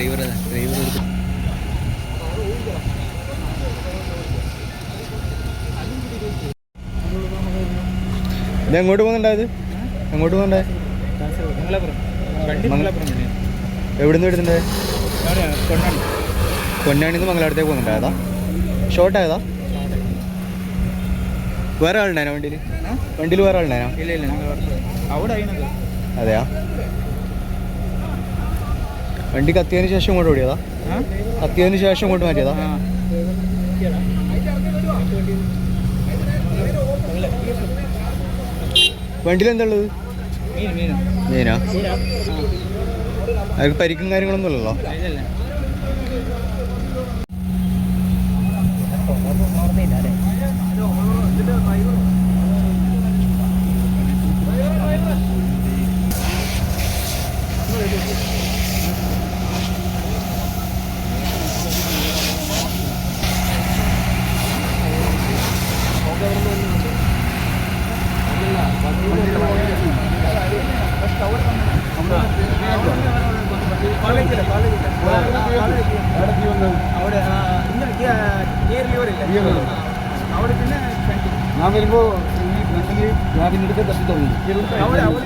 Driver driver എങ്ങോട്ട് പോകുന്നുണ്ടായത് എങ്ങോട്ട് പോകുന്നുണ്ടായത് എവിടുന്ന് എടുത്തിട്ടുണ്ടായത് പൊന്നാണിന്ന് മംഗലാടത്തേക്ക് പോകുന്നുണ്ടായതാ ഷോർട്ട് ആയതാ. വേറെ ആളുണ്ടായിരുന്നോ വണ്ടിയിൽ വണ്ടിയിൽ വേറെ ആളുണ്ടായിരുന്നോ? അതെയാ? വണ്ടി കത്തിയതിന് ശേഷം ഇങ്ങോട്ട് ഓടിയതാ? കത്തിയതിന് ശേഷം ഇങ്ങോട്ട് മാറ്റിയതാ? വണ്ടിയിലെന്തുള്ളത് വണ്ടിയിൽ മീനാ? അവർക്ക് പരിക്കും കാര്യങ്ങളൊന്നും അവിടെ അവിടെ പിന്നെ ഞാൻ വരുമ്പോ ഈ ഫ്രണ്ടില് ക്യാബിനെടുത്ത് തട്ടി തുടങ്ങി അവിടെ അവിടെ